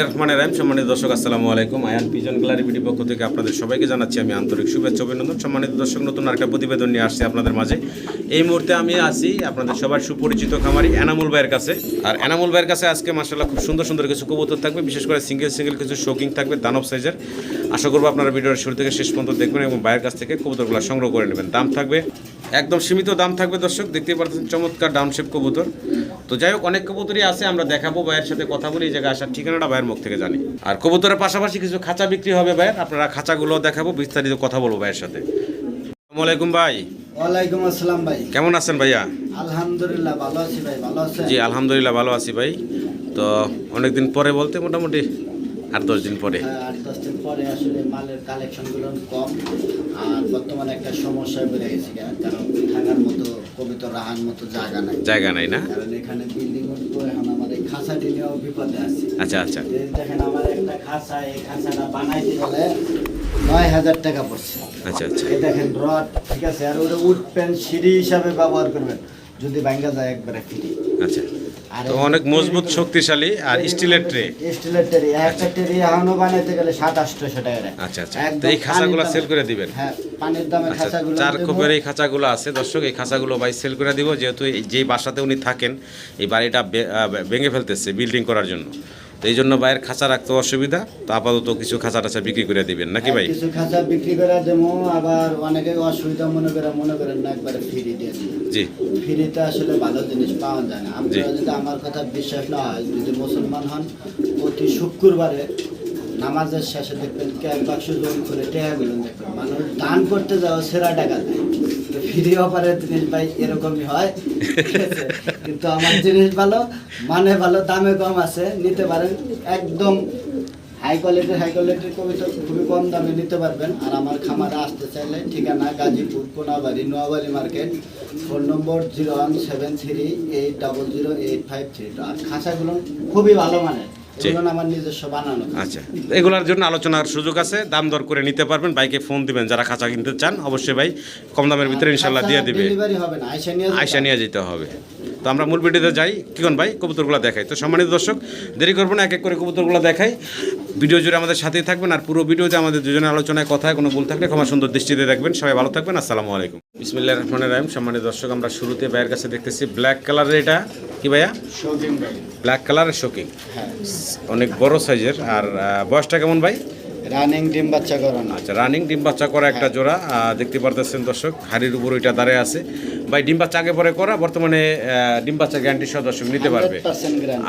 রহমানের রাইম সম্মানিত দর্শক, আসসালামু আলাইকুম। আয়ান পিজন গ্যালারি ভিডিও পক্ষ থেকে আপনাদের সবাইকে জানাচ্ছি আমি আন্তরিক শুভেচ্ছা অভিনন্দন। সম্মানিত দর্শক, নতুন একটা প্রতিবেদন নিয়ে আসছি আপনাদের মাঝে। এই মুহূর্তে আমি আছি আপনাদের সবার সুপরিচিত খামারি এনামুল ভাইয়ের কাছে। আর এনামুল ভাইয়ের কাছে আজকে মাসাল্লাহ খুব সুন্দর সুন্দর কিছু কবুতর থাকবে, বিশেষ করে সিঙ্গেল সিঙ্গেল কিছু শোকিং থাকবে, দানব সাইজের আশা করব আপনারা ভিডিওর শুরু থেকে শেষ পর্যন্ত দেখবেন এবং ভাইয়ের কাছ থেকে কবুতরগুলো সংগ্রহ করে নেবেন। দাম থাকবে একদম সীমিত দাম থাকবে দর্শক দেখতেই পাচ্ছেন চমৎকার ডাউনশেপ কবুতর। তো যাই হোক অনেক কবুতরই আছে আমরা দেখাবো ভাইয়ের সাথে কথা বলি এই জায়গায় আসার ঠিকানাটা ভাইয়ের মুখ থেকে জানি। আর কবুতরের পাশাপাশি কিছু খাঁচা বিক্রি হবে ভাইয়ের আপনারা খাঁচাগুলো দেখাবো বিস্তারিত কথা বলব ভাইয়ের সাথে। আসসালামু আলাইকুম ভাই। ওয়ালাইকুম আসসালাম ভাই। কেমন আছেন ভাইয়া? আলহামদুলিল্লাহ ভালো আছি ভাই ভালো আছেন? জি আলহামদুলিল্লাহ ভালো আছি ভাই। তো অনেকদিন পরে বলতে মোটামুটি আট দশ দিন পরে। হ্যাঁ, আট দশ দিন পরে আসলে মালের কালেকশনগুলো কম। আর বর্তমানে একটা সমস্যায় বেড়ে গেছে কারণ থাকার মতো কবিতা রাহার মতো জায়গা নাই। জায়গা নাই না? কারণ এখানে বিল্ডিং এখন আমার এই খাঁচাটি নিয়েও বিপদে আছে। আচ্ছা আচ্ছা। দেখেন আমার একটা খাঁচা এই খাঁচাটা বানাইতে গেলে নয় হাজার টাকা পড়ছে। আচ্ছা আচ্ছা। এই দেখেন রড ঠিক আছে? আর ওটা উঠবেন সিঁড়ি হিসাবে ব্যবহার করবেন। যদি ভাঙ্গা যায় একবারে ফ্রি। আচ্ছা। তো অনেক মজবুত শক্তিশালী আর স্টিলের ট্রে স্টিলের ট্রে একটা ট্রে এখনও বানাইতে গেলে সাত আটশোশো টাকা। আচ্ছা আচ্ছা। তো এই খাঁচাগুলো সেল করে দিবেন? হ্যাঁ পানির দামে আচ্ছা খাঁচাগুলো চার কোপের এই খাঁচাগুলো আছে। দর্শক এই খাঁচাগুলো ভাই সেল করে দিব। যেহেতু এই যেই বাসাতে উনি থাকেন এই বাড়িটা ভেঙে ফেলতেছে বিল্ডিং করার জন্য। তো এই জন্য ভাইয়ের খাঁচা রাখতে অসুবিধা তো আপাতত কিছু খাঁচা টাচা বিক্রি করে দিবেন। নাকি ভাই? কিছু খাঁচা বিক্রি করে দেবো আবার অনেকে অসুবিধা মনে করে মনে করেন না একবারে ফ্রি দিয়ে জি। ফ্রিতে আসলে ভালো জিনিস পাওয়া যায় না। আপনারা যদি আমার কথা বিশ্বাস না হয় যদি মুসলমান হন প্রতি শুক্রবারে নামাজের শেষে দেখবেন কে এক বাক্স জমি করে টেহাগুলো দেখবেন। মানুষ দান করতে যাওয়া সেরা টাকা দেয়। ফ্রি অফারের জিনিস ভাই এরকমই হয়? কিন্তু আমার জিনিস ভালো মানে ভালো দামে কম আছে নিতে পারেন। একদম হাই কোয়ালিটির হাই কোয়ালিটির কবিতা খুবই কম দামে নিতে পারবেন। আর আমার খামারে আসতে চাইলে ঠিকানা Gazipur Konabari Noyabari market phone number zero one seven three eight double zero eight five three. আর খাঁচাগুলো খুবই ভালো মানের। বানানো। আচ্ছা এগুলোর জন্য আলোচনার সুযোগ আছে। দাম দর করে নিতে পারবেন। বাইকে ফোন দিবেন যারা খাঁচা কিনতে চান। অবশ্যই ভাই কম দামের ভিতরে ইনশাল্লাহ দিয়ে দিবে। ডেলিভারি হবে না আইসা নিয়ে আয়সা নিয়ে যেতে হবে। তো আমরা মূল ভিডিওতে যাই। কিখন ভাই কবুতরগুলো দেখাই। তো সম্মানিত দর্শক দেরি করব না এক এক করে কবুতরগুলো দেখাই। ভিডিও জুড়ে আমাদের সাথেই থাকবেন আর পুরো ভিডিওতে আমাদের দুজনের আলোচনায় কথায় কোনো ভুল থাকলে ক্ষমা সুন্দর দৃষ্টিতে দেখবেন। সবাই ভালো থাকবেন আসসালামু আলাইকুম। বিসমিল্লাহ রহমানের রাহিম। সম্মানিত দর্শক আমরা শুরুতে ভাইয়ের কাছে দেখতেছি ব্ল্যাক কালারের এটা। কি ভাইয়া? ব্ল্যাক কালারের শোকিং অনেক বড় সাইজের আর বয়সটা কেমন ভাই? রানিং ডিম বাচ্চা করানো আচ্ছা রানিং ডিম বাচ্চা করা একটা জোড়া দেখতে পারতেছেন দর্শক হাড়ির উপর ওইটা দাঁড়িয়ে আছে। ভাই ডিম বাচ্চা আগে পরে করা বর্তমানে ডিম বাচ্চা গ্যারান্টি সহ দর্শক নিতে পারবে?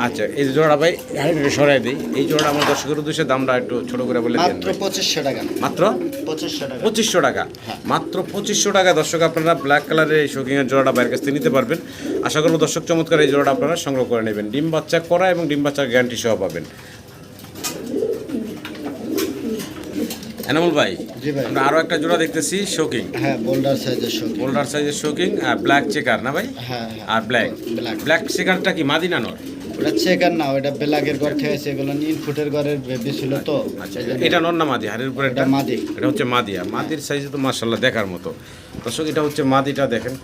আচ্ছা এই জোড়া ভাই হাড়িটা সরাই দিই। এই জোড়া আমার দর্শকের উদ্দেশ্যে দামটা একটু ছোট করে বলে দেন মাত্র পঁচিশশো টাকা। মাত্র? পঁচিশশো টাকা। পঁচিশশো টাকা? হ্যাঁ। মাত্র পঁচিশশো টাকা দর্শক আপনারা ব্ল্যাক কালারের এই শোকিংয়ের জোড়াটা বাইরের কাছ থেকে নিতে পারবেন। আশা করব দর্শক চমৎকার এই জোড়াটা আপনারা সংগ্রহ করে নেবেন। ডিম বাচ্চা করা এবং ডিম বাচ্চার গ্যারান্টি সহ পাবেন। এনামুল ভাই আমরা আরও একটা জোড়া দেখতেছি শোকিং হ্যাঁ বোল্ডার সাইজের শৌখিন বোল্ডার সাইজের শোকিং আর ব্ল্যাক চেকার না ভাই? হ্যাঁ হ্যাঁ। আর ব্ল্যাক ব্ল্যাক চেকারটা কি মাদিনা নর? ওটা চেকার না ওটা বেলাগের ঘর এগুলো নীল ফুটের ঘরের বেবি ছিল তো। আচ্ছা জন্য এটা নর না মাদি? হাড়ের উপরে এটা মাদি। এটা হচ্ছে মাদিয়া মাদির সাইজে তো দেখার মতো। দর্শক এটা হচ্ছে মাদিটা দেখেন।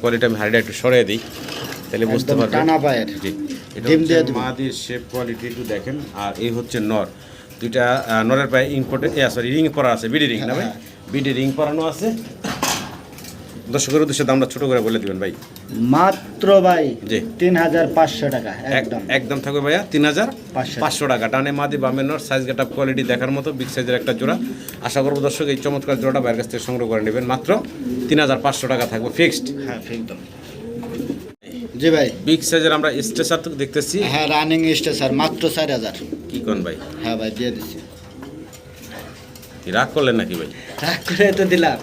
কোয়ালিটি আমি হাড়িটা একটু সরিয়ে দিই তাহলে বুঝতে পারবেন। টানা পায়ের। জি এটা। মাদির শেপ কোয়ালিটি একটু দেখেন। আর এই হচ্ছে নর। দুইটা নরের পায়ে ইম্পোর্টে সরি রিং পরা আছে বিডি রিং না ভাই? হ্যাঁ। বিডি রিং পরানো আছে। দর্শকের উদ্দেশ্যে দামটা ছোট করে বলে দিবেন ভাই। মাত্র ভাই জি। তিন হাজার পাঁচশো টাকা একদম। একদম থাকবে ভাইয়া তিন হাজার পাঁচশো টাকা। ডানে মাদি বামে নর সাইজ গেট কোয়ালিটি দেখার মতো বিগ সাইজের একটা জোড়া। আশা করব দর্শক এই চমৎকার জোড়াটা বাইরের কাছ থেকে সংগ্রহ করে নেবেন। মাত্র তিন হাজার পাঁচশো টাকা থাকবে ফিক্সড হ্যাঁ একদম জি ভাই। বিগ সাইজের আমরা স্টেশার তো দেখতেছি। হ্যাঁ রানিং স্টেশন মাত্র চার হাজার। কি কোন ভাই? হ্যাঁ ভাই দিয়ে দিচ্ছি কি রাগ করলেন নাকি ভাই? রাগ করে তো দিলাম।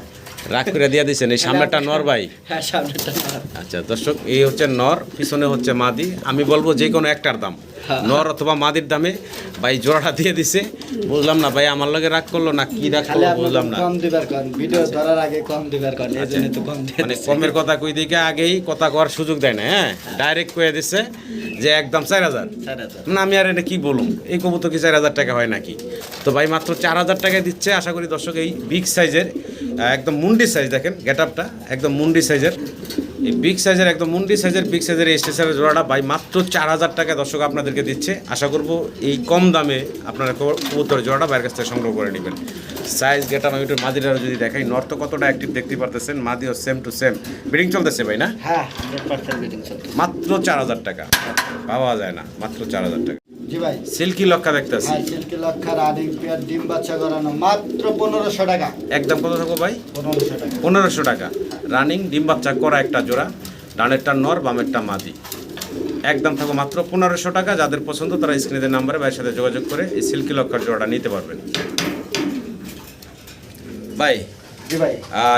রাগ করে দিয়ে দিয়েছেন এই সামনেটা নর ভাই। হ্যাঁ সামনেটা আমার। আচ্ছা দর্শক এই হচ্ছে নর পিছনে হচ্ছে মাদি। আমি বলব যে কোনো একটার দাম। হ্যাঁ। নর অথবা মাদির দামে ভাই জোড়াটা দিয়ে দিছে। বুঝলাম না ভাই আমার লগে রাগ করল না কি রাগ করল বুঝলাম না। কম দিবার কন ভিডিও ধরার আগে কম দিবার কন এই জন্য তো কম দিয়ে মানে কমের কথা কই দিকে আগেই কথা করার সুযোগ দেয় না হ্যাঁ? ডাইরেক্ট কয়ে দিছে। যে একদম চার হাজার? না আমি আর এটা কি বলুন এই কবুতর কি চার হাজার টাকা হয় নাকি? তো ভাই মাত্র চার হাজার টাকায় দিচ্ছে আশা করি দর্শক এই বিগ সাইজের একদম মুন্ডি সাইজ দেখেন গেট আপটা একদম মুন্ডি সাইজের এই বিগ সাইজের একদম মুন্ডি সাইজের বিগ সাইজের এই স্টেশনের জোড়াটা ভাই মাত্র চার হাজার টাকা দর্শক আপনাদেরকে দিচ্ছে। আশা করব এই কম দামে আপনারা কবু- কবুতরের জোড়াটা বাইরের কাছ থেকে সংগ্রহ করে নেবেন। সাইজ গেটা আমি একটু মাদিরারও যদি দেখাই নর্থ কতটা অ্যাক্টিভ দেখতে পারতেছেন? মাদিও সেম টু সেম ব্রিডিং চলতেছে ভাই না? হ্যাঁ মাত্র চার হাজার টাকা। পাওয়া যায় না মাত্র চার হাজার টাকা। জি ভাই। সিল্কি লক্ষা দেখতেছি। হ্যাঁ সিল্কি লক্ষা রানিং পেয়ার ডিম বাচ্চা করানো মাত্র পনেরোশো টাকা। একদম কত থাকব ভাই? পনেরোশো টাকা। পনেরোশো টাকা। রানিং ডিম বাচ্চা করা একটা জোড়া ডানেরটা নর বামেরটা মাদি। একদম থাকো মাত্র পনেরোশো টাকা। যাদের পছন্দ তারা স্ক্রিনের নাম্বারে ভাইয়ের সাথে যোগাযোগ করে এই সিল্কি লক্ষার জোড়াটা নিতে পারবেন। ভাই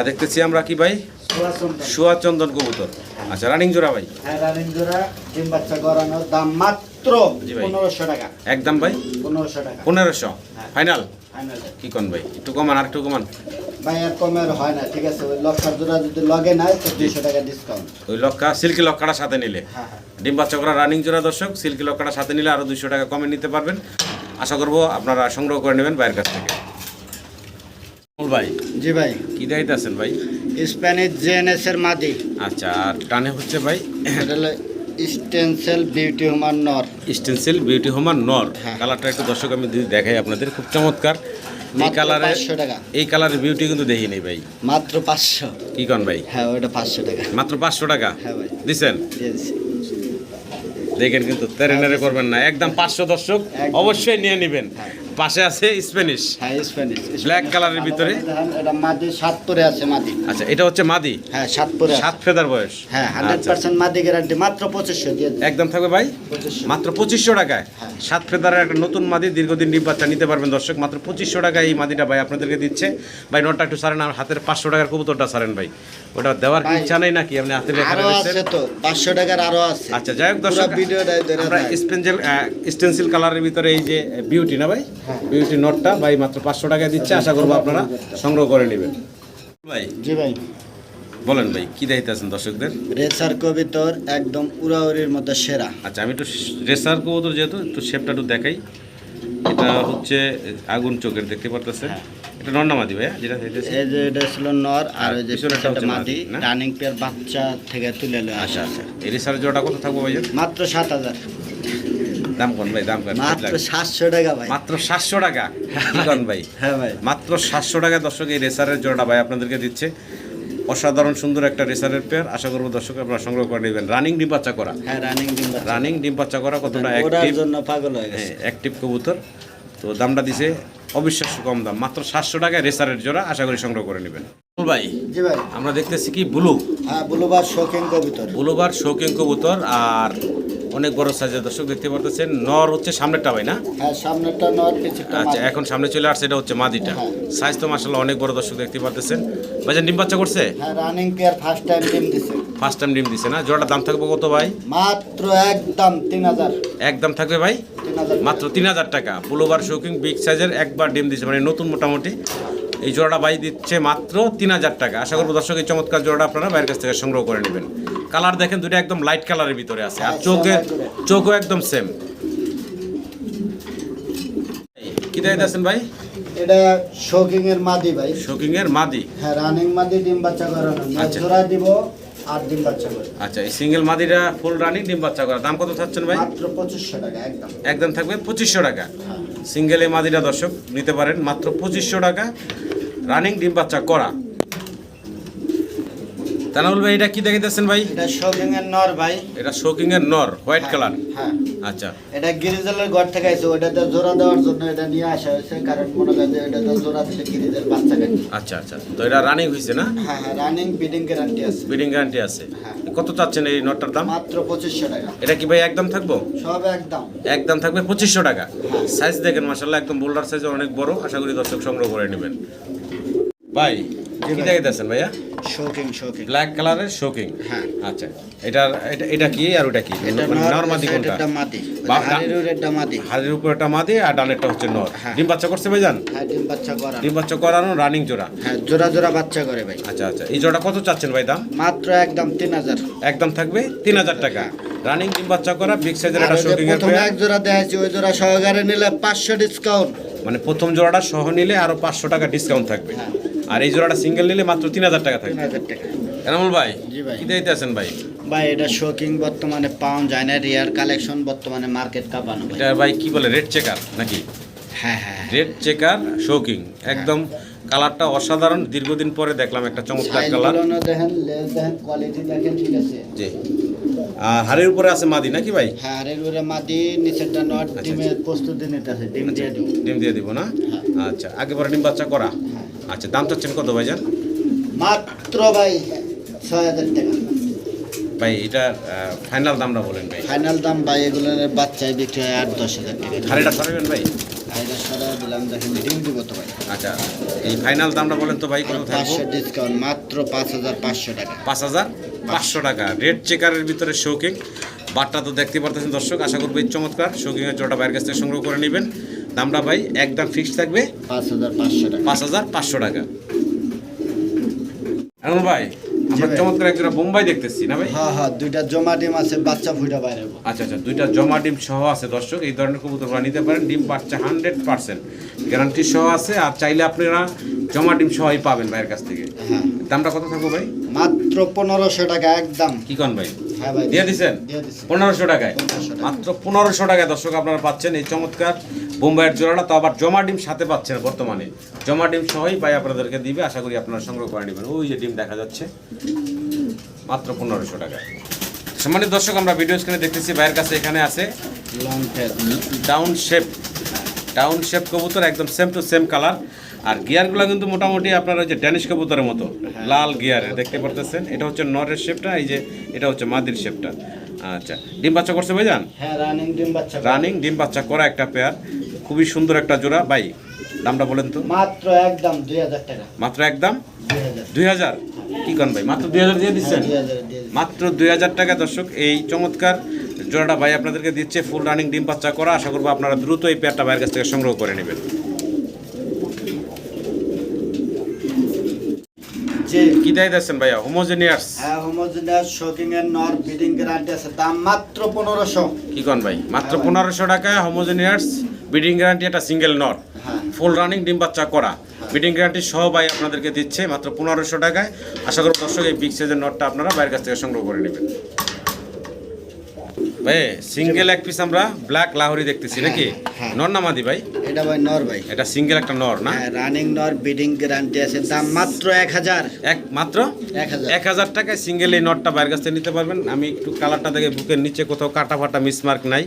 দেখতেছি আমরা কি ভাই? সুয়া চন্দন কবুতর। আচ্ছা রানিং জোড়া ভাই? হ্যাঁ রানিং জোড়া ডিম বাচ্চা করানোর দাম মাত্র পনেরোশো টাকা। একদম ভাই? পনেরোশো টাকা। পনেরোশো। ফাইনাল ফাইনাল কি কোন ভাই? একটু কমান আর একটু কমান। ভাই আর কমের হয় না ঠিক আছে? ওই লক্ষার জোড়া যদি লগে নাই তো দুইশো টাকা ডিসকাউন্ট ওই লক্ষা সিল্কি লক্ষাটা সাথে নিলে। ডিম বাচ্চা করা রানিং জোড়া দর্শক সিল্কি লক্ষাটা সাথে নিলে আরও দুশো টাকা কমে নিতে পারবেন। আশা করব আপনারা সংগ্রহ করে নেবেন বাইরের কাছ থেকে। ভাই জি ভাই। কি দায়িত্ব আছেন ভাই স্প্যানিশ জেএনএস এর মাদি। আচ্ছা আর টানে হচ্ছে ভাই? এটা হলো স্টেনসেল বিউটি নর স্টেন্সিল বিউটি হোমার নর। কালারটা একটু দর্শক আমি দেখাই আপনাদের খুব চমৎকার। এই কালারে টাকা। এই কালারের বিউটি কিন্তু দেখিনি ভাই। মাত্র পাঁচশো। কি কন ভাই? হ্যাঁ ওটা পাঁচশো টাকা। মাত্র পাঁচশো টাকা? হ্যাঁ ভাই। দিছেন? দিয়ে দেখেন কিন্তু তেরেনারে করবেন না। একদম পাঁচশো দর্শক অবশ্যই নিয়ে নেবেন। হ্যাঁ। পাশে আছে স্প্যানিশ। হ্যাঁ স্প্যানিশ। colour এর ভিতরে? এটা মাদি সাত পরে আছে মাদি। আচ্ছা এটা হচ্ছে মাদি? হ্যাঁ সাত পরে সাত ফেদার বয়স। হ্যাঁ হান্ড্রেড আচ্ছা। পার্সেন্ট মাদি গ্যারান্টি মাত্র পঁচিশশো দিয়ে একদম থাকবে ভাই? পঁচিশশো। মাত্র পঁচিশশো টাকায়? হ্যাঁ। সাত ফেদারের একটা নতুন মাদি দীর্ঘদিন ডিম বাচ্চা নিতে পারবেন দর্শক মাত্র পঁচিশশো টাকায় এই মাদিটা ভাই আপনাদেরকে দিচ্ছে। ভাই নোটটা একটু সারেন আর হাতের পাঁচশো টাকার কবুতরটা সারেন ভাই। ওটা দেওয়ার কি ইচ্ছা নেই নাকি? আপনি হাতে রেখা আরও আছে তো পাঁচশো টাকার আরও আছে। আচ্ছা যাই হোক দর্শক ভিডিওটাই ধরে আমরা যায়। স্পেন্সেল স্টেন্সিল কালারের ভিতরে এই যে বিউটি না ভাই। বিউটি নোটটা ভাই মাত্র পাঁচশো টাকায় দিচ্ছে আশা করব আপনারা সংগ্রহ করে নেবেন। ভাই। জি ভাই। বলেন ভাই কি দায়িত্ব আছেন দর্শকদের? রেসার কবিতর একদম উড়াউড়ির মতো সেরা। আচ্ছা আমি একটু রেসার কবুতর যেহেতু একটু শেপটা একটু দেখাই। এটা হচ্ছে আগুন চোখের দেখতে পারতেছেন? এটা নন্নামাদি ভাইয়া? যেটা হইতেছে এই যে এটা ছিল নর আর ওই যে পিছনেরটা মাদি মাদি, রানিং পেয়ার বাচ্চা থেকে তুলে আচ্ছা আসা। আচ্ছা। এই রেসারের জোড়া কত থাকব ভাইয়া? মাত্র সাত হাজার। দাম কোন ভাই দাম কোন মাত্র সাতশো টাকা ভাই। মাত্র সাতশো টাকা কোন ভাই। হ্যাঁ ভাই। মাত্র সাতশো টাকা দর্শক এই রেসারের জোড়াটা ভাই আপনাদেরকে দিচ্ছে। অসাধারণ সুন্দর একটা রেসারের পেয়ার আশা করব দর্শক আপনারা সংগ্রহ করে নেবেন। রানিং ডিম বাচ্চা করা। হ্যাঁ রানিং ডিম বাচ্চা। রানিং ডিম বাচ্চা করা কতটা অ্যাক্টিভ জন্য পাগল হয়ে গেছে। অ্যাক্টিভ কবুতর। তো দামটা দিছে অবিশ্বাস্য কম দাম। মাত্র সাতশো টাকায় রেসারের জোড়া আশা করি সংগ্রহ করে নেবেন। ভাই জি ভাই। আমরা দেখতেছি কি ব্লু? হ্যাঁ বুলুবার শৌখিন কবিতর। ব্লুবার শৌকিং কবুতর আর অনেক বড় সাইজের দর্শক দেখতে পারতেছেন। নর হচ্ছে সামনেরটা ভাই না? হ্যাঁ সামনেটা নর পিছনেটা আচ্ছা এখন সামনে চলে আসছে এটা হচ্ছে মাদিটা। হ্যাঁ। সাইজ তো মাসাল্লাহ অনেক বড় দর্শক দেখতে পারতেছেন। ভাইজান ডিম বাচ্চা করছে? হ্যাঁ রানিং পেয়ার ফার্স্ট টাইম ডিম দিছে। ফার্স্ট টাইম ডিম দিছে না? জোড়াটার দাম থাকবে কত ভাই? মাত্র একদম তিন হাজার। একদম থাকবে ভাই? মাত্র তিন হাজার টাকা। ব্লুবার শৌকিং বিগ সাইজের একবার ডিম দিচ্ছে মানে নতুন মোটামুটি। এই জোড়াটা বাই দিচ্ছে মাত্র তিন হাজার টাকা। আশা করব দর্শক এই চমৎকার জোড়াটা আপনারা বাইরের কাছ থেকে সংগ্রহ করে নেবেন। কালার দেখেন দুটো একদম লাইট কালারের ভিতরে আছে। আর চোখে চোখও একদম সেম কি দায়িত্ব আছেন ভাই? এটা শৌখিং এর মাদি ভাই। শৌকিং এর মাদি। হ্যাঁ রানিং মাদি ডিম বাচ্চা করানো। আচ্ছা। জোড়া দিব আর ডিম বাচ্চা করে আচ্ছা এই সিঙ্গেল মাদিরা ফুল রানিং ডিম বাচ্চা করা। দাম কত চাচ্ছেন ভাই? মাত্র টাকা একদম। একদম থাকবে পঁচিশশো টাকা। হ্যাঁ। সিঙ্গেল এই দর্শক নিতে পারেন মাত্র পঁচিশশো টাকা। রানিং ডিম বাচ্চা করা। তানাউল ভাই এটা কি দেখাইতেছেন ভাই? এটা শৌখিং এর নর ভাই। এটা শোকিং এর নর হোয়াইট হ্যাঁ, কালার? হ্যাঁ। আচ্ছা। এটা গিরিজলের ঘর থেকে আছে ওটাতে জোড়া দেওয়ার জন্য এটা নিয়ে আসা হয়েছে কারণ মনে করেন যে এটাতে জোড়া দিলে গিরিজের বাচ্চা কাটে আচ্ছা আচ্ছা। তো এটা রানিং হয়েছে না? হ্যাঁ হ্যাঁ রানিং বিডিং গ্যারান্টি আছে। বিডিং গ্যারান্টি আছে। হ্যাঁ। কত চাচ্ছেন এই নটটার দাম? মাত্র পঁচিশশো টাকা। এটা কি ভাই একদম থাকব? সব একদম। একদম থাকবে পঁচিশশো টাকা। সাইজ দেখেন মাসাল্লাহ একদম বোল্ডার সাইজ অনেক বড়। আশা করি দর্শক সংগ্রহ করে নেবেন। ভাই কি দেখাইতেছেন ভাইয়া? শৌখিং শৌখিং ব্ল্যাক কালারের শোকিং হ্যাঁ। আচ্ছা এটার এটা এটা কি আর ওটা কি? এটা মানে কোনটা? এটা মাদি। হাড়ির এটা মাদি। হাড়ির উপর একটা মাদি আর ডানেরটা হচ্ছে নর। হ্যাঁ। ডিম বাচ্চা করছে ভাইজান? হ্যাঁ ডিম বাচ্চা করা ডিম বাচ্চা করানো রানিং জোড়া? হ্যাঁ জোড়া জোড়া বাচ্চা করে ভাই। আচ্ছা আচ্ছা। এই জোড়া কত চাচ্ছেন ভাই দাম? মাত্র একদম তিন হাজার। একদম থাকবে তিন হাজার টাকা। রানিং ডিম বাচ্চা করা বিগ সাইজের একটা শোকিং এর প্রথমে এক জোড়া দেখাচ্ছি ওই জোড়া সহকারে নিলে পাঁচশো ডিসকাউন্ট মানে প্রথম জোড়াটা সহ নিলে আরও পাঁচশো টাকা ডিসকাউন্ট থাকবে। হ্যাঁ। আর এই জোড়াটা সিঙ্গেল নিলে মাত্র তিন হাজার টাকা থাকবে। হাজার এনামুল ভাই জি ভাই। কি দিতে আছেন ভাই? ভাই এটা শোকিং বর্তমানে পাওয়া যায় না রিয়ার কালেকশন বর্তমানে মার্কেট কাঁপানো ভাই। এটা ভাই কি বলে রেড চেকার নাকি? হ্যাঁ হ্যাঁ রেড চেকার শোকিং একদম কালারটা অসাধারণ। দীর্ঘদিন পরে দেখলাম একটা চমৎকার কালার দেখেন লেস দেখেন কোয়ালিটি দেখেন ঠিক আছে। জি। আর হাড়ের উপরে আছে মাদি নাকি ভাই? হ্যাঁ আর এর উপরে মাদি নিচেরটা নট আচ্ছা, ডিমের প্রস্তুতি নিতে আছে ডিম দিয়ে দিব। ডিম দিয়ে দিব না? হ্যাঁ। আচ্ছা আগে পরে ডিম বাচ্চা করা। হ্যাঁ। আচ্ছা দাম তো চাচ্ছেন কত ভাই ভাইজান? মাত্র ভাই ছয় হাজার টাকা। ভাই এটা ফাইনাল দামটা বলেন ভাই। ফাইনাল দাম ভাই এগুলো বাচ্চায় বিক্রি হয় আট দশ হাজার টাকা। হাড়িটা সরাবেন ভাই? হাইরা সরা দিলাম দেখেন ডিম দিব তো ভাই। আচ্ছা এই ফাইনাল দামটা বলেন তো ভাই কত থাকব? ডিসকাউন্ট মাত্র পাঁচ হাজার পাঁচশো টাকা। পাঁচ হাজার পাঁচশো টাকা। রেড চেকারের ভিতরে শৌকিং বাটটা তো দেখতে পারতেছেন দর্শক আশা করব এই চমৎকার শৌকিংয়ের জোড়াটা বাইরের কাছ থেকে সংগ্রহ করে নেবেন। দামটা ভাই একদম ফিক্সড থাকবে? পাঁচ হাজার পাঁচশো টাকা। পাঁচ হাজার পাঁচশো টাকা। এখন ভাই আমরা চমৎকার একটা বোম্বাই দেখতেছি না ভাই? হ্যাঁ হ্যাঁ দুইটা জমা ডিম আছে বাচ্চা ফুটা বাইরে আচ্ছা আচ্ছা দুইটা জমা ডিম সহ আছে দর্শক এই ধরনের কবুতরগুলো নিতে পারেন ডিম বাচ্চা হান্ড্রেড পার্সেন্ট। গ্যারান্টি সহ আছে আর চাইলে আপনারা জমা ডিম সহই পাবেন ভাইয়ের কাছ থেকে। হ্যাঁ। দামটা কত থাকব ভাই? মাত্র পনেরোশো টাকা একদম। কি কন ভাই? হ্যাঁ দিয়ে পনেরোশো টাকায়? মাত্র পনেরোশো টাকায় দর্শক আপনারা পাচ্ছেন এই চমৎকার বোম্বাইয়ের জোড়াটা তো আবার জমা ডিম সাথে পাচ্ছেন বর্তমানে। জমা ডিম সহই ভাই আপনাদেরকে দিবে আশা করি আপনারা সংগ্রহ করে নেবেন। ওই যে ডিম দেখা যাচ্ছে মাত্র পনেরোশো টাকা। সম্মানিত দর্শক আমরা ভিডিও স্ক্রিনে দেখতেছি ভাইয়ের কাছে এখানে আছে ডাউন শেপ ডাউন শেপ কবুতর একদম সেম টু সেম কালার আর গিয়ারগুলো কিন্তু মোটামুটি আপনার ওই যে ড্যানিশ কবুতরের মতো লাল গিয়ার দেখতে পারতেছেন? এটা হচ্ছে নরের শেপটা এই যে এটা হচ্ছে মাদির শেপটা আচ্ছা ডিম বাচ্চা করছে ভাইজান? হ্যাঁ রানিং ডিম বাচ্চা। রানিং ডিম বাচ্চা করা একটা পেয়ার খুবই সুন্দর একটা জোড়া। ভাই দামটা বলেন তো। মাত্র একদম দুই হাজার টাকা। মাত্র একদম? দুই হাজার। কি কন ভাই? মাত্র দুই হাজার দিয়ে দিচ্ছেন। মাত্র দুই হাজার টাকা দর্শক এই চমৎকার জোড়াটা ভাই আপনাদেরকে দিচ্ছে ফুল রানিং ডিম বাচ্চা করা। আশা করব আপনারা দ্রুত এই পেয়ারটা ভাইয়ের কাছ থেকে সংগ্রহ করে নেবেন যে কি দেয় ভাইয়া হোমোজেনিয়াস হ্যাঁ হোমোজেনিয়াস শোকিং এর নর বিডিং গ্যারান্টি আছে। দাম মাত্র 1500 কি কোন ভাই? মাত্র হ্যাঁ ভাই। পনেরোশো টাকায় হোমোজেনিয়াস ব্রিডিং গ্যারান্টি একটা সিঙ্গেল নর। হ্যাঁ। ফুল রানিং ডিম বাচ্চা করা। ব্রিডিং গ্যারান্টি সহ ভাই আপনাদেরকে দিচ্ছে মাত্র পনেরোশো টাকায়। আশা করব দর্শক এই বিগ সাইজের নটটা আপনারা বাইরের কাছ থেকে সংগ্রহ করে নেবেন। ভাই সিঙ্গেল এক পিস আমরা ব্ল্যাক লাহোরি দেখতেছি নাকি? হ্যাঁ। নর না মাদি ভাই? এটা ভাই নর ভাই। এটা সিঙ্গেল একটা নর না? হ্যাঁ রানিং নর বিডিং গ্যারান্টি আছে দাম মাত্র এক হাজার। এক মাত্র? এক হাজার। টাকায় সিঙ্গেল এই নটটা বাইরের কাছ থেকে নিতে পারবেন। আমি একটু কালারটা দেখে বুকের নিচে কোথাও কাটা ফাটা মিসমার্ক নাই।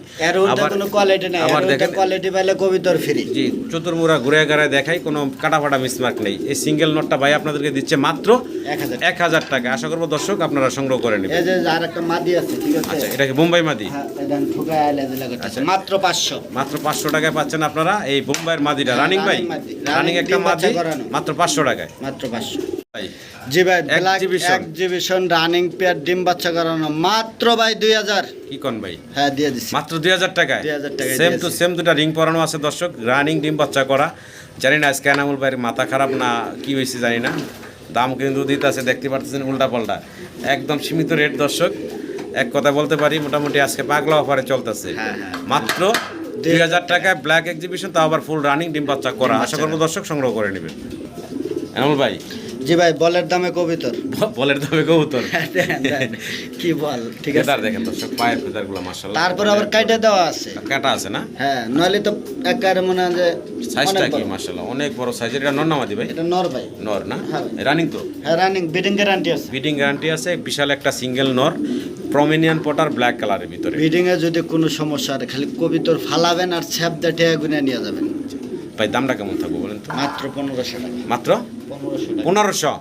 আবার কোনো কোয়ালিটি নাই আবার দেখেন। কোয়ালিটি পাইলে কবিতর ফ্রি জি চতুর্মুড়া ঘুরে গাড়ায় দেখাই কোনো কাটা ফাটা মিসমার্ক নেই। এই সিঙ্গেল নটটা ভাই আপনাদেরকে দিচ্ছে মাত্র এক হাজার। এক টাকা। আশা করব দর্শক আপনারা সংগ্রহ করে নেবেন। আচ্ছা এটা কি বোম্বাই মাদি? হ্যাঁ আইলে দিলে আচ্ছা। মাত্র পাঁচশো। মাত্র পাঁচশো টাকায় পাচ্ছেন আপনারা এই বোম্বাইয়ের মাদিটা। রানিং ভাই? রানিং মাদি। একটা মাদি মাত্র পাঁচশো টাকায়। মাত্র পাঁচশো। ভাই জি ভাই ব্ল্যাক এক্সিবিশন রানিং পেয়ার ডিম বাচ্চা করানো। মাত্র ভাই দুই হাজার। কি কন ভাই? হ্যাঁ দিয়ে দিছি। মাত্র দুই হাজার টাকায়। 2000 টাকায় সেম টু সেম দুটা রিং পরানো আছে দর্শক। রানিং ডিম বাচ্চা করা। জানি না আজকে এনামুল ভাইয়ের মাথা খারাপ না কি হয়েছে জানি না। দাম কিন্তু দিতে আছে দেখতে পারতেছেন উল্টা পাল্টা একদম সীমিত রেট দর্শক। এক কথা বলতে পারি মোটামুটি আজকে পাগলা অফারে চলতেছে। হ্যাঁ, হ্যাঁ। মাত্র দুই হাজার টাকায় ব্ল্যাক এক্সিবিশন তাও আবার ফুল রানিং ডিম বাচ্চা করা। আশা করব দর্শক সংগ্রহ করে নেবেন এমন ভাই জি ভাই বলের দামে কবিতর। বলের দামে কবুতর? দেন। কি বল ঠিক আছে। দেখেন দর্শক পায়ের ফেদারগুলো মাসাল্লাহ তারপর আবার কাইটে দেওয়া আছে। কাটা আছে না? হ্যাঁ নইলে তো একারে মনে হয় যে সাইজটা কি। মাসাল্লাহ অনেক বড় সাইজের এটা নন্নামাদি ভাই? এটা নর ভাই। নর না? হ্যাঁ। রানিং তো? হ্যাঁ রানিং বিডিং গ্যারান্টি আছে। বিডিং গ্যারান্টি আছে বিশাল একটা সিঙ্গেল নর প্রমিনিয়ান পটার ব্ল্যাক কালারের ভিতরে। বিডিং এ যদি কোনো সমস্যা হয় খালি কবিতর ফালাবেন আর ছ্যাপ দিয়ে গুনে নিয়ে যাবেন। ভাই দামটা কেমন থাকব বলেন তো? মাত্র পনেরোশো টাকা। মাত্র? পনেরোশো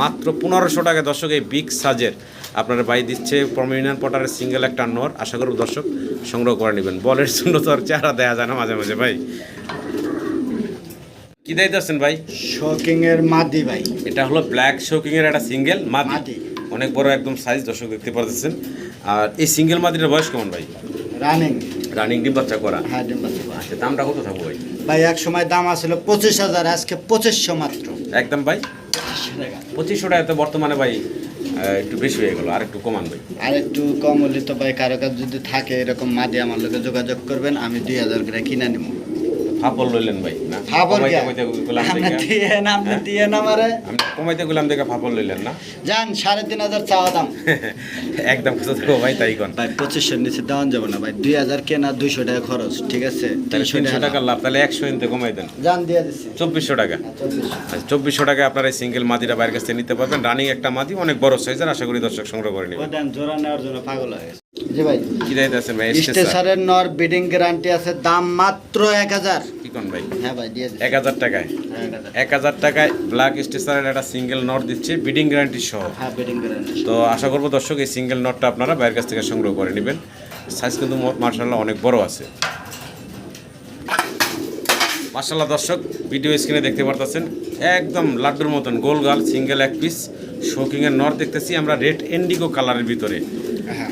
মাত্র পনেরোশো টাকা। দর্শক এই বিগ সাজের আপনারা বাই দিচ্ছে প্রমিনিয়ান পটারের সিঙ্গেল একটা নর। আশা করব দর্শক সংগ্রহ করে নেবেন। বলের জন্য তো আর চেহারা দেওয়া যায় না মাঝে মাঝে ভাই। কি দেয় দিচ্ছেন ভাই? শোকিং এর মাদি ভাই। এটা হলো ব্ল্যাক শোকিং এর একটা সিঙ্গেল মাদি। অনেক বড় একদম সাইজ দর্শক দেখতে পারতেছেন। আর এই সিঙ্গেল মাদিটার বয়স কেমন ভাই? রানিং। রানিং ডিম বাচ্চা করা। হ্যাঁ ডিম বাচ্চা করা। আচ্ছা দামটা কত থাকবে ভাই? ভাই এক সময় দাম আছিল পঁচিশ হাজার আজকে পঁচিশশো মাত্র। একদম ভাই? পঁচিশশো টাকা। তো বর্তমানে ভাই একটু বেশি হয়ে গেল আর একটু কমান ভাই। আর একটু কম হলে তো ভাই কারও কাছে যদি থাকে এরকম মাদি আমার লোকে যোগাযোগ করবেন আমি দুই হাজার করে কিনে নেব। ফাপল লইলেন ভাই না? ফাপর কমাইতে গুলাম দেখে দিয়ে না আপনি দিয়ে না মারে। আমি কমাইতে গুলাম দেখে ফাপল লইলেন না? যান সাড়ে তিন হাজার চাওয়া দাম। একদম কত দেবো ভাই তাই কোন। ভাই পঁচিশশোর নিচে দেওয়া যাবে না ভাই। দুই হাজার কেনা দুইশো টাকা খরচ ঠিক আছে? তাহলে তিনশো টাকা লাভ তাহলে একশো ইনতে কমাই দেন। যান দিয়ে দিচ্ছি চব্বিশশো টাকা। হ্যাঁ, চব্বিশশো। আচ্ছা টাকায় আপনারা এই সিঙ্গেল মাদিটা বাইরের কাছ থেকে নিতে পারবেন। রানিং একটা মাদি অনেক বড় সাইজের আশা করি দর্শক সংগ্রহ করে নেবেন। জোড়া নেওয়ার জন্য পাগল হয়ে জি ভাই। কি দায়িত্ব আছেন ভাই স্টেসার নর বিডিং গ্যারান্টি আছে দাম মাত্র কি কোন ভাই? হ্যাঁ ভাই দিয়ে টাকায়? হ্যাঁ, টাকায় ব্ল্যাক স্টেসারের একটা সিঙ্গেল দিচ্ছে বিডিং গ্যারান্টি সহ। হ্যাঁ বিডিং গ্যারান্টি তো আশা করব দর্শক এই সিঙ্গেল নটটা আপনারা বাইরের কাছ থেকে সংগ্রহ করে নেবেন। সাইজ কিন্তু মার্শাল্লাহ অনেক বড় আছে। মার্শাল্লাহ দর্শক ভিডিও স্ক্রিনে দেখতে পারতেছেন একদম লাড্ডুর মতন গোল গাল সিঙ্গেল এক পিস শোকিংয়ের নট দেখতেছি আমরা রেড এন্ডিগো কালারের ভিতরে।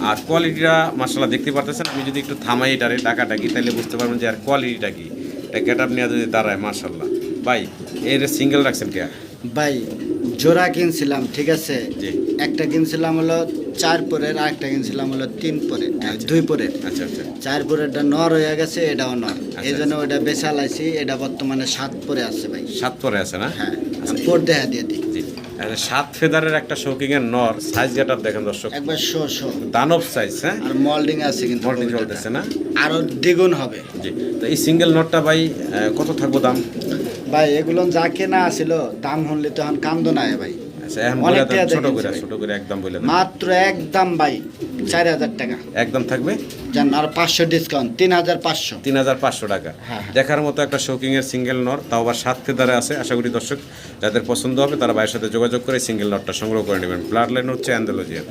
আর কোয়ালিটিটা মার্শাল্লাহ দেখতে পারতেছেন। আমি যদি একটু থামাই এটারে ডাকাটাকি তাহলে বুঝতে পারবেন যে আর কোয়ালিটিটা কি। এটা গেট আপ নিয়ে যদি দাঁড়ায় মার্শাল্লাহ ভাই এর সিঙ্গেল রাখছেন কে? ভাই জোড়া কিনছিলাম ঠিক আছে। একটা কিনছিলাম হলো চার পরের আর একটা কিনছিলাম হলো তিন পরে দুই পরে আচ্ছা আচ্ছা। চার পরেরটা নর হয়ে গেছে এটাও নর। আচ্ছা, এই জন্য ওটা বেচা লাইছি এটা বর্তমানে সাত পরে আছে ভাই। সাত পরে আছে না? হ্যাঁ আচ্ছা, পর দেখা দিয়ে দিই। আচ্ছা, সাত ফেদারের একটা শৌকিং এর নর সাইজ যেটা দেখেন দর্শক। একবার শো শো দানব সাইজ হ্যাঁ? আর মল্ডিং আছে কিন্তু মোল্ডিং চলতেছে না? আরও দ্বিগুণ হবে। জি তো এই সিঙ্গেল নটটা ভাই কত থাকব দাম? ভাই এগুলো যা কেনা আছিল দাম হনলে তো এখন কান্দ না ভাই। আচ্ছা এখন ছোট করে ছোট করে একদম বলে মাত্র একদম ভাই। চার হাজার টাকা। একদম থাকবে? জান আর পাঁচশো ডিসকাউন্ট তিন হাজার পাঁচশো। তিন হাজার পাঁচশো টাকা। হ্যাঁ। দেখার মতো একটা শৌকিং এর সিঙ্গেল নর তাও আবার সাত দ্বারা আছে। আশা করি দর্শক যাদের পছন্দ হবে তারা ভাইয়ের সাথে যোগাযোগ করে সিঙ্গেল নটটা সংগ্রহ করে নেবেন। ব্লাড লাইন হচ্ছে অ্যান্ডোলজিয়ার